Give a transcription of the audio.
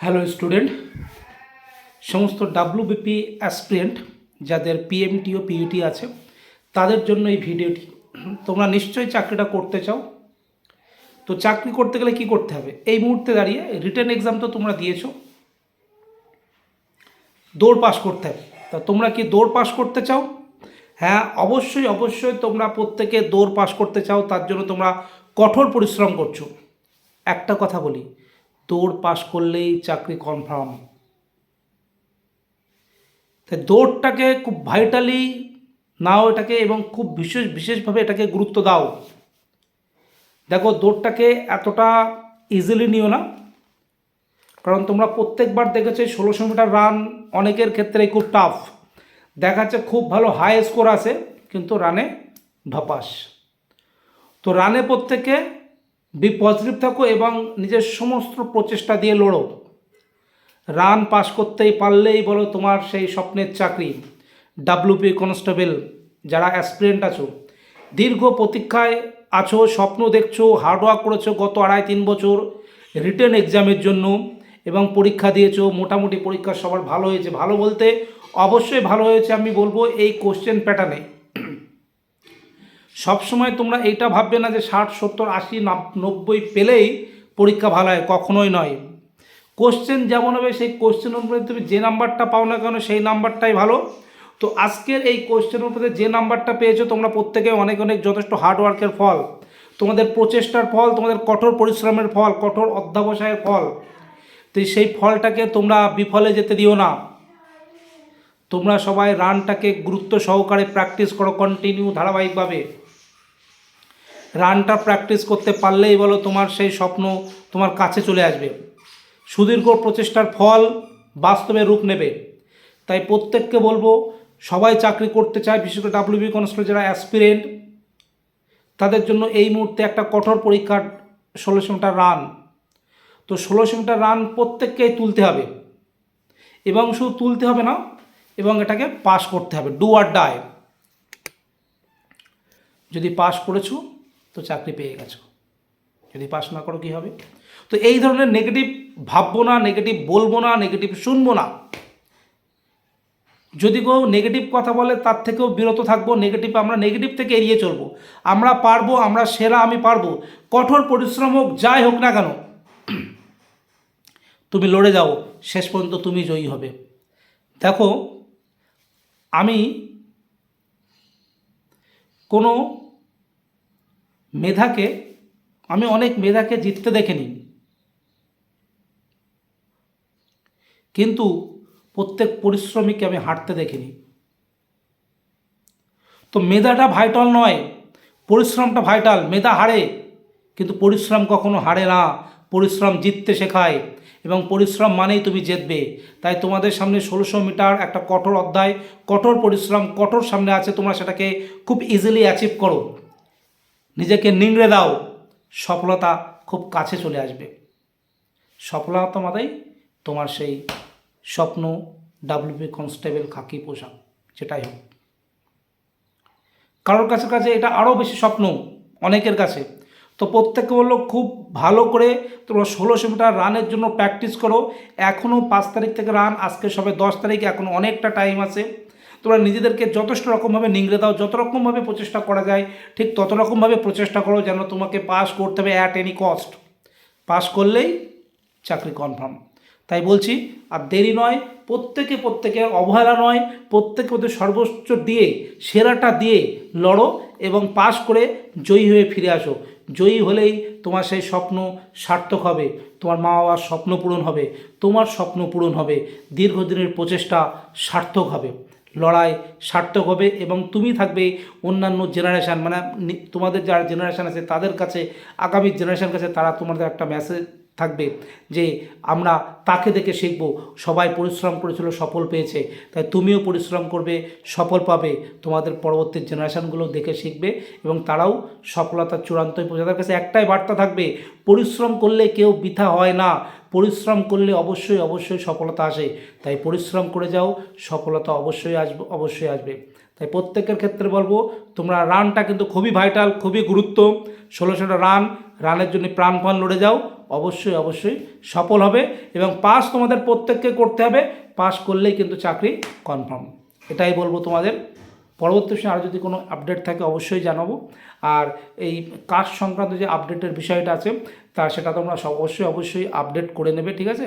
Hello student. সমস্ত WBP aspirant যাদের PMT ও পিইটি আছে, তাদের জন্য এই ভিডিওটি। তোমরা নিশ্চয়ই চাকরিটা করতে চাও। তো চাকরি করতে গেলে কি করতে হবে? এই মুহূর্তে দাঁড়িয়ে রিটেন এক্সাম তো তোমরা দিয়েছ। দৌড় পাস করতে হবে। তা তোমরা কি দৌড় পাস করতে চাও? হ্যাঁ অবশ্যই অবশ্যই তোমরা প্রত্যেকে দৌড় পাস করতে চাও। তার জন্য তোমরা কঠোর পরিশ্রম করছ। একটা কথা বলি দৌড় পাস করলেই চাকরি কনফার্ম তাই দৌড়টাকে খুব ভাইটালি নাও এটাকে এবং খুব বিশেষ, বিশেষভাবে এটাকে গুরুত্ব দাও। দেখো, দৌড়টাকে এতটা ইজিলি নিও না। কারণ তোমরা প্রত্যেকবার দেখেছ ষোলোশো মিটার রান অনেকের ক্ষেত্রে খুব টাফ দেখা যাচ্ছে খুব ভালো হাই স্কোর আছে, কিন্তু রানে ধপাস। তো রানে প্রত্যেকে বি পজিটিভ থাকো এবং নিজের সমস্ত প্রচেষ্টা দিয়ে লড়ো। রান পাস করতেই পারলেই বলো তোমার সেই স্বপ্নের চাকরি। ডাব্লিউপি কনস্টেবল যারা অ্যাসপিরেন্ট আছো, দীর্ঘ প্রতীক্ষায় আছো, স্বপ্ন দেখছ হার্ডওয়ার্ক করেছ গত আড়াই তিন বছর রিটেন এক্সামের জন্য এবং পরীক্ষা দিয়েছ, মোটামুটি পরীক্ষা সবার ভালো হয়েছে। ভালো বলতে অবশ্যই ভালো হয়েছে আমি বলব এই কোশ্চেন প্যাটার্নে সবসময় তোমরা এইটা ভাববে না যে ষাট, সত্তর, আশি, নাব- নব্বই পেলেই পরীক্ষা ভালো হয়, কখনোই নয়। কোশ্চেন যেমন হবে, সেই কোশ্চেন অনুযায়ী তুমি যে নাম্বারটা পাও না কেন, সেই নাম্বারটাই ভালো। তো আজকের এই কোশ্চেন অনুযায়ী যে নাম্বারটা পেয়েছ, তোমরা প্রত্যেকে অনেক অনেক যথেষ্ট হার্ডওয়ার্কের ফল। তোমাদের প্রচেষ্টার ফল, তোমাদের কঠোর পরিশ্রমের ফল, কঠোর অধ্যাবসায়ের ফল। তো সেই ফলটাকে তোমরা বিফলে যেতে দিও না। তোমরা সবাই রানটাকে গুরুত্ব সহকারে প্র্যাকটিস করো কন্টিনিউ ধারাবাহিকভাবে। রানটা প্র্যাকটিস করতে পারলেই বলো তোমার সেই স্বপ্ন তোমার কাছে চলে আসবে। সুদীর্ঘ প্রচেষ্টার ফল বাস্তবে রূপ নেবে। তাই প্রত্যেককে বলব, সবাই চাকরি করতে চায়, বিশেষ করে ডাব্লিউবি কনস্টেবল যারা অ্যাসপিরেন্ট তাদের জন্য এই মুহূর্তে একটা কঠোর পরীক্ষার ষোলোশো মিটার রান তো ষোলোশো মিটার রান প্রত্যেককেই তুলতে হবে। এবং শুধু তুলতে হবে না, এবং এটাকে পাস করতে হবে। ডু আর ডায় যদি পাস করেছ তো চাকরি পেয়ে গেছো। যদি পাস না করো কী হবে? তো এই ধরনের নেগেটিভ ভাববো না নেগেটিভ বলব না নেগেটিভ শুনব না। যদি কেউ নেগেটিভ কথা বলে, তার থেকেও বিরত থাকব নেগেটিভ আমরা নেগেটিভ থেকে এড়িয়ে চলবো। আমরা পারব, আমরা সেরা আমি পারব। কঠোর পরিশ্রম হোক, যাই হোক না কেন, তুমি লড়ে যাও, শেষ পর্যন্ত তুমি জয়ী হবে। দেখো, আমি কোনো মেধাকে, আমি অনেক মেধাকে জিততে দেখিনি। কিন্তু প্রত্যেক পরিশ্রমীকে আমি হাঁটতে দেখিনি। তো মেধাটা ভাইটাল নয়, পরিশ্রমটা ভাইটাল মেধা হারে, কিন্তু পরিশ্রম কখনো হারে না। পরিশ্রম জিততে শেখায়, এবং পরিশ্রম মানেই তুমি জিতবে। তাই তোমাদের সামনে ষোলোশো মিটার একটা কঠোর অধ্যায়, কঠোর পরিশ্রম, কঠোর সামনে আছে, তোমরা সেটাকে খুব ইজিলি অ্যাচিভ করো। নিজেকে নিংড়ে দাও, সফলতা খুব কাছে চলে আসবে। সফলতা মানেই তোমার সেই স্বপ্ন ডাব্লিউপি কনস্টেবল খাকি পোশাক, যেটাই হোক। কারোর কাছে কাছে এটা আরও বেশি স্বপ্ন, অনেকের কাছে। তো প্রত্যেকে বলল, খুব ভালো করে তোমরা ষোলোশো মিটার রানের জন্য প্র্যাকটিস করো। এখনও পাঁচ তারিখ থেকে রান আজকে সবে দশ তারিখ এখনও অনেকটা টাইম আছে। তোমরা নিজেদেরকে যথেষ্ট রকমভাবে নিংড়ে দাও, যত রকমভাবে প্রচেষ্টা করা যায়, ঠিক তত রকমভাবে প্রচেষ্টা করো যেন তোমাকে পাস করতে হবে অ্যাট এনি কস্ট পাস করলেই চাকরি কনফার্ম তাই বলছি, আর দেরি নয়, প্রত্যেকে প্রত্যেকে অবহেলা নয়, প্রত্যেকে ওদের সর্বোচ্চ দিয়ে, সেরাটা দিয়ে লড়ো এবং পাশ করে জয়ী হয়ে ফিরে আসো। জয়ী হলেই তোমার সেই স্বপ্ন সার্থক হবে, তোমার মা বাবার স্বপ্ন পূরণ হবে, তোমার স্বপ্ন পূরণ হবে, দীর্ঘদিনের প্রচেষ্টা সার্থক হবে। লড়াই সার্থক হবে এবং তুমি থাকবে অন্যান্য জেনারেশান মানে তোমাদের যারা জেনারেশান আছে তাদের কাছে, আগামী জেনারেশান কাছে তারা তোমাদের একটা মেসেজ থাকবে যে আমরা তাকে দেখে শিখব। সবাই পরিশ্রম করেছিল, সফল পেয়েছে। তাই তুমিও পরিশ্রম করবে, সফল পাবে। তোমাদের পরবর্তী জেনারেশানগুলো দেখে শিখবে এবং তারাও সফলতার চূড়ান্ত পৌঁছে তাদের কাছে একটাই বার্তা থাকবে, পরিশ্রম করলে কেউ বৃথা হয় না। পরিশ্রম করলে অবশ্যই অবশ্যই সফলতা আসে। তাই পরিশ্রম করে যাও, সফলতা অবশ্যই আসবে অবশ্যই আসবে। তাই প্রত্যেকের ক্ষেত্রে বলব, তোমরা রানটা কিন্তু খুবই ভাইটাল খুবই গুরুত্ব। ষোলোশোটা রান, রানের জন্য প্রাণপণ লড়ে যাও। অবশ্যই অবশ্যই সফল হবে এবং পাস তোমাদের প্রত্যেককে করতে হবে। পাস করলেই কিন্তু চাকরি কনফার্ম এটাই বলব তোমাদের। পরবর্তী সময় আর যদি কোনো আপডেট থাকে, অবশ্যই জানাব। আর এই কাজ সংক্রান্ত যে আপডেটের বিষয়টা আছে, তা সেটা তোমরা অবশ্যই অবশ্যই আপডেট করে নেবে, ঠিক আছে?